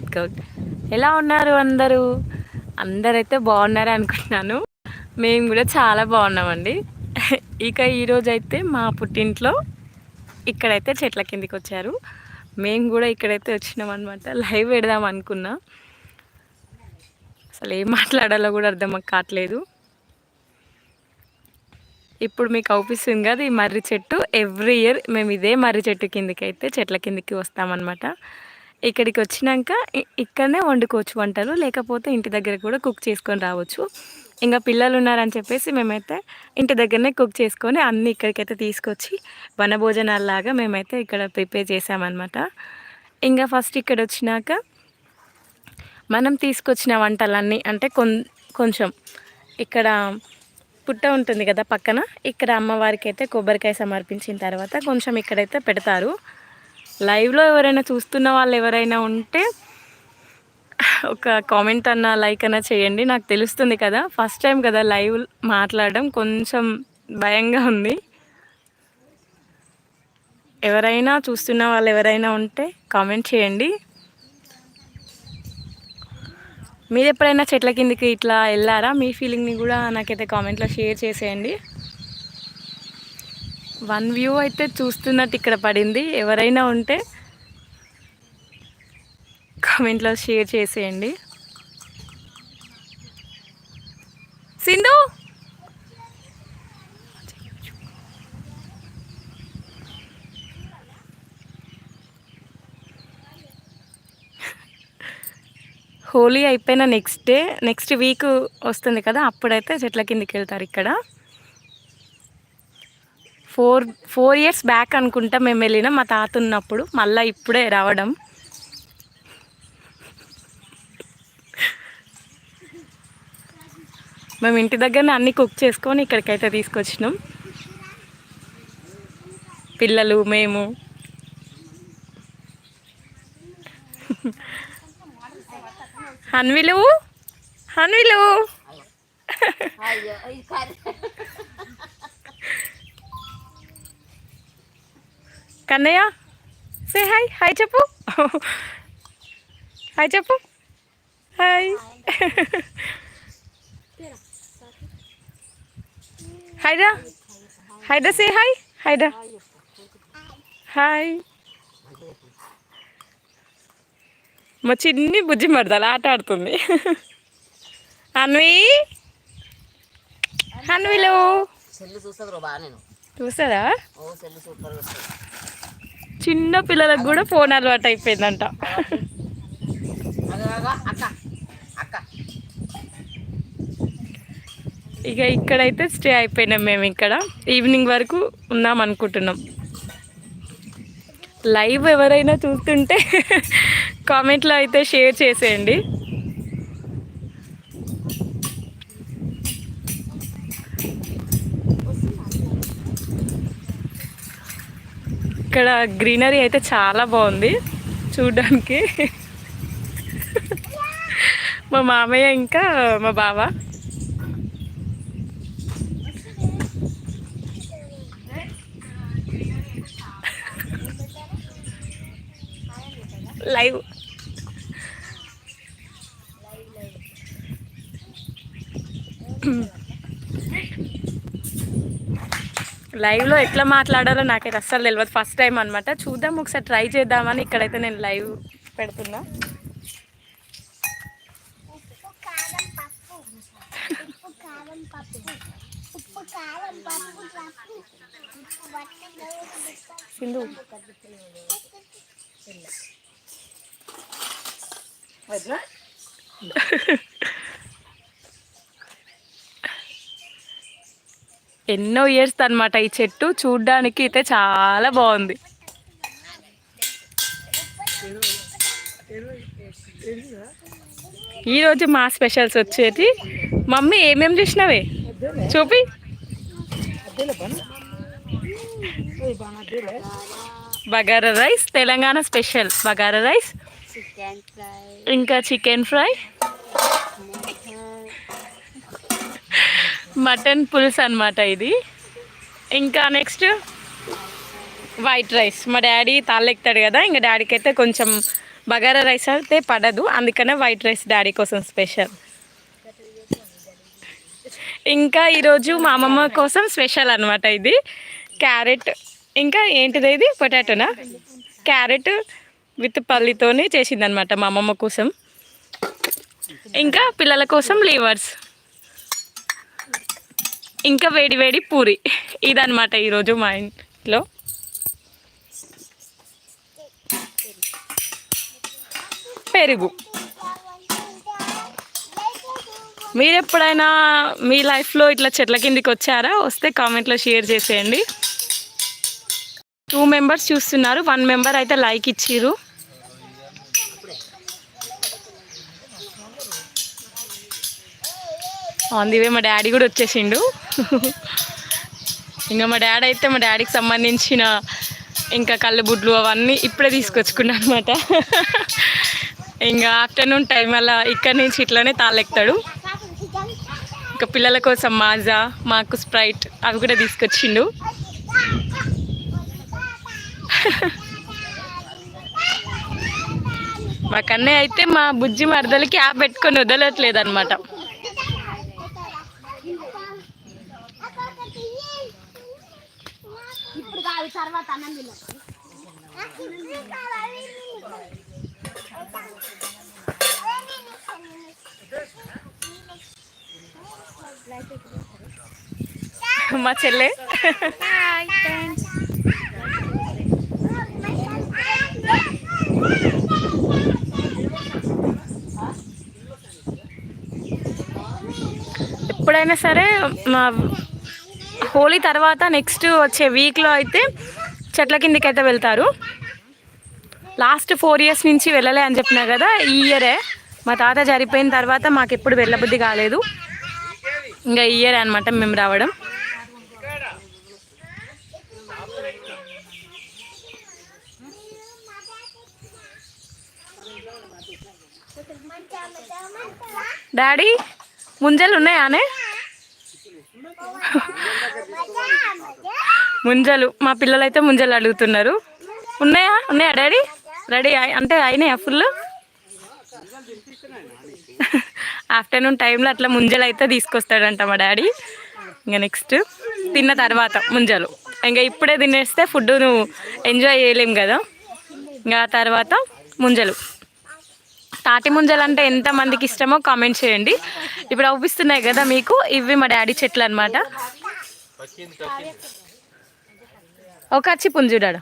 ఎత్తుకోట్ ఎలా ఉన్నారు అందరూ? అందరైతే బాగున్నారు అనుకుంటున్నాను. మేము కూడా చాలా బాగున్నామండి. ఇక ఈరోజు అయితే మా పుట్టింట్లో ఇక్కడైతే చెట్ల కిందికి వచ్చారు. మేము కూడా ఇక్కడైతే వచ్చినాం అనమాట లైవ్ పెడదాం అనుకున్నా. అసలు ఏం మాట్లాడాలో కూడా అర్థం కావట్లేదు. ఇప్పుడు మీకు అవుపిస్తుంది కదా ఈ మర్రి చెట్టు. ఎవ్రీ ఇయర్ మేము ఇదే మర్రి చెట్టు కిందికి అయితే చెట్ల కిందికి వస్తామన్నమాట. ఇక్కడికి వచ్చినాక ఇక్కడనే వండుకోవచ్చు వంటలు లేకపోతే ఇంటి దగ్గర కూడా కుక్ చేసుకొని రావచ్చు. ఇంకా పిల్లలు ఉన్నారని చెప్పేసి మేమైతే ఇంటి దగ్గరనే కుక్ చేసుకొని అన్నీ ఇక్కడికైతే తీసుకొచ్చి వనభోజనాలలాగా మేమైతే ఇక్కడ ప్రిపేర్ చేసామన్నమాట ఇంకా ఫస్ట్ ఇక్కడ వచ్చినాక మనం తీసుకొచ్చిన వంటలన్నీ అంటే కొం కొంచెం ఇక్కడ పుట్ట ఉంటుంది కదా పక్కన ఇక్కడ అమ్మవారికి అయితే కొబ్బరికాయ సమర్పించిన తర్వాత కొంచెం ఇక్కడైతే పెడతారు. లైవ్లో ఎవరైనా చూస్తున్న వాళ్ళు ఎవరైనా ఉంటే ఒక కామెంట్ అన్న లైక్ అన్న చేయండి. నాకు తెలుస్తుంది కదా ఫస్ట్ టైం కదా లైవ్ మాట్లాడడం. కొంచెం భయంగా ఉంది. ఎవరైనా చూస్తున్న వాళ్ళు ఎవరైనా ఉంటే కామెంట్ చేయండి. మీరు ఎప్పుడైనా చెట్ల కిందకి ఇట్లా వెళ్ళారా? మీ ఫీలింగ్ని కూడా నాకైతే కామెంట్లో షేర్ చేసేయండి. వన్ వ్యూ అయితే చూస్తున్నట్టు ఇక్కడ పడింది. ఎవరైనా ఉంటే కామెంట్లో షేర్ చేసేయండి. సింధు! హోలీ అయిపోయిన నెక్స్ట్ డే నెక్స్ట్ వీక్ వస్తుంది కదా అప్పుడైతే చెట్ల కిందకి వెళ్తారు ఇక్కడ. ఫోర్ ఫోర్ ఇయర్స్ బ్యాక్ అనుకుంటా మేము వెళ్ళినాం. మా తాత ఉన్నప్పుడు మళ్ళీ ఇప్పుడే రావడం. మేము ఇంటి దగ్గరనే అన్నీ కుక్ చేసుకొని ఇక్కడికైతే తీసుకొచ్చినాం. పిల్లలు మేము. హన్విలు హన్విలు కన్నయ్య సే హాయ్ హాయ్ చెప్పు హాయ్ చెప్పు హాయ్ హైడా హైడా సే హాయ్ హైడా హాయ్ మా చిన్ని బుజ్జి మడదాలు ఆట ఆడుతుంది అన్వి అన్విలు చూస్తారా చిన్న పిల్లలకు కూడా ఫోన్ అలవాటు అయిపోయిందంట. ఇక ఇక్కడైతే స్టే అయిపోయినాం మేము ఇక్కడ. ఈవినింగ్ వరకు ఉన్నాం అనుకుంటున్నాం. లైవ్ ఎవరైనా చూస్తుంటే కామెంట్లో అయితే షేర్ చేసేయండి. ఇక్కడ గ్రీనరీ అయితే చాలా బాగుంది. చూడడానికి. మా మామయ్య ఇంకా మా బావ. లైవ్. లైవ్లో ఎట్లా మాట్లాడాలో నాకైతే అస్సలు తెలియదు ఫస్ట్ టైం అనమాట చూద్దాం ఒకసారి ట్రై చేద్దామని ఇక్కడైతే నేను లైవ్ పెడుతున్నా. సింధు. ఎన్నో ఇయర్స్ అనమాట ఈ చెట్టు చూడ్డానికి అయితే చాలా బాగుంది. ఈరోజు మా స్పెషల్స్ వచ్చేది. మమ్మీ ఏమేమి చూసినావే? చూపి. Bagara rice Telangana special bagara rice. ఇంకా చికెన్ ఫ్రై. మటన్ పులుసు అనమాట ఇది. ఇంకా నెక్స్ట్ వైట్ రైస్ మా డాడీ తాళ్ళెక్తాడు కదా ఇంకా డాడీకి అయితే కొంచెం బగారా రైస్ అయితే పడదు. అందుకనే వైట్ రైస్ డాడీ కోసం స్పెషల్ ఇంకా ఈరోజు మా అమ్మమ్మ కోసం స్పెషల్ అనమాట ఇది. క్యారెట్ ఇంకా ఏంటిది ఇది? పొటాటోనా? క్యారెట్ విత్ పల్లితోనే చేసిందనమాట మా అమ్మమ్మ కోసం. ఇంకా పిల్లల కోసం లీవర్స్ ఇంకా వేడి వేడి పూరి. ఇదనమాట ఈరోజు మా ఇంట్లో. పెరుగు. మీరు ఎప్పుడైనా మీ లైఫ్లో ఇట్లా చెట్ల కిందికి వచ్చారా? వస్తే కామెంట్లో షేర్ చేసేయండి. టూ మెంబర్స్ చూస్తున్నారు. వన్ మెంబర్ అయితే లైక్ ఇచ్చిర్రు. అందువే మా డాడీ కూడా వచ్చేసిండు. ఇంకా మా డాడీ అయితే మా డాడీకి సంబంధించిన ఇంకా కళ్ళబుడ్లు అవన్నీ ఇప్పుడే తీసుకొచ్చుకున్నా అనమాట ఇంకా ఆఫ్టర్నూన్ టైం అలా ఇక్కడి నుంచి ఇట్లానే తాళెక్తాడు ఇంకా పిల్లల కోసం మాజా మాకు స్ప్రైట్ అవి కూడా తీసుకొచ్చిండు. మా కన్నయ్య అయితే మా బుజ్జి మరదలకి యాప్ పెట్టుకొని వదలట్లేదు అనమాట ఇప్పుడు కాదు తర్వాత అన్నం తిన్నాం మా చెల్లె. ఎప్పుడైనా సరే మా హోలీ తర్వాత నెక్స్ట్ వచ్చే వీక్లో అయితే చెట్ల కిందకి అయితే వెళ్తారు. లాస్ట్ ఫోర్ ఇయర్స్ నుంచి వెళ్ళలే అని చెప్పినా కదా ఈ ఇయరే మా తాత జరిపోయిన తర్వాత మాకు ఎప్పుడు వెళ్ళబుద్ధి కాలేదు. ఇంకా ఈ ఇయరే అనమాట మేము రావడం. డాడీ ముంజలు ఉన్నాయానే ముంజలు. మా పిల్లలైతే ముంజలు అడుగుతున్నారు. ఉన్నాయా? ఉన్నాయా డాడీ? రెడీ అంటే అయినాయా ఫుల్? ఆఫ్టర్నూన్ టైంలో అట్లా ముంజలు అయితే తీసుకొస్తాడంట మా డాడీ. ఇంకా నెక్స్ట్ తిన్న తర్వాత ముంజలు. ఇంకా ఇప్పుడే తినేస్తే ఫుడ్ నువ్వు ఎంజాయ్ చేయలేం కదా. ఇంకా ఆ తర్వాత ముంజలు. తాటి ముంజలు అంటే ఎంతమందికి ఇష్టమో కామెంట్ చేయండి. ఇప్పుడు అవుపిస్తున్నాయి కదా మీకు. ఇవి మా డాడీ చెట్లు అనమాట ఒక వచ్చి పుంజుడాడు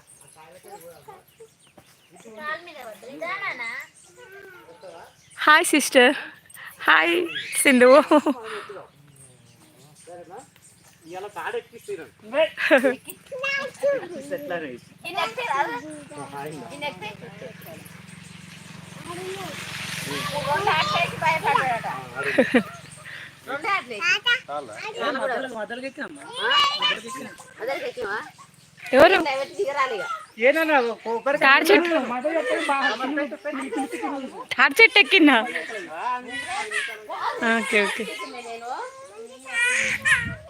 హాయ్ సిస్టర్. హాయ్ సింధు. ఎక్కిస్తున్నాను ఎవరు? తాడి చెట్టు. తాడి చెట్టు ఎక్కిందా? Okay okay.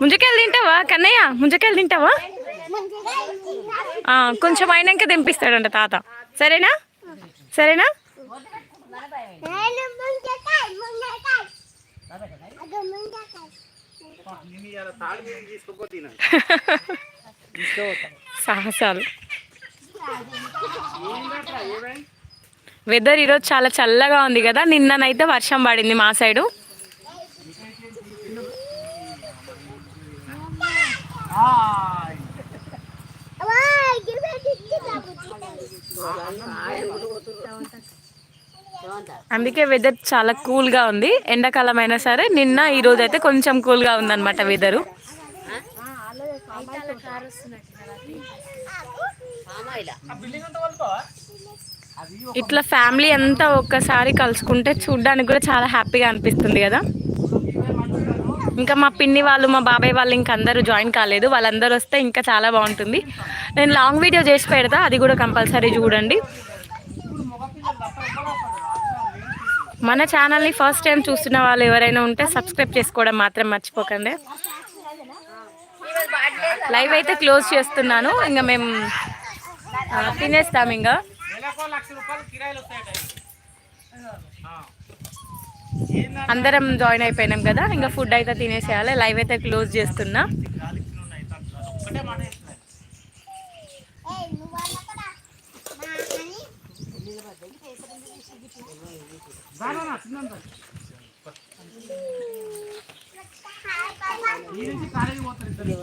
ముంజకాయలు తింటావా? కన్నయ్య ముంజకాయలు తింటావా? ఆ, కొంచెం అయినాక దింపిస్తాడంట తాత. సరేనా? సరేనా? నేను సాహసాలు. వెదర్ ఈరోజు చాలా చల్లగా ఉంది కదా నిన్ననైతే వర్షం పడింది మా సైడు. అందుకే వెదర్ చాలా కూల్గా ఉంది. ఎండాకాలం అయినా సరే నిన్న ఈరోజు అయితే కొంచెం కూల్గా ఉందన్నమాట వెదరు ఇట్లా ఫ్యామిలీ అంతా ఒక్కసారి కలుసుకుంటే చూడ్డానికి కూడా చాలా హ్యాపీగా అనిపిస్తుంది కదా. ఇంకా మా పిన్ని వాళ్ళు మా బాబాయ్ వాళ్ళు ఇంకా అందరూ జాయిన్ కాలేదు. వాళ్ళందరూ వస్తే ఇంకా చాలా బాగుంటుంది. నేను లాంగ్ వీడియో చేసి పెడతా అది కూడా కంపల్సరీ చూడండి. మన ఛానల్ని ఫస్ట్ టైం చూస్తున్న వాళ్ళు ఎవరైనా ఉంటే సబ్స్క్రైబ్ చేసుకోవడం మాత్రం మర్చిపోకండి. లైవ్ అయితే క్లోజ్ చేస్తున్నాను. ఇంకా మేము తినేస్తాం ఇంకా. అందరం జాయిన్ అయిపోయినాం కదా ఇంకా ఫుడ్ అయితే తినేసేయాలి. లైవ్ అయితే క్లోజ్ చేస్తున్నా. కాలేజీ పోతారు ఇద్దరు.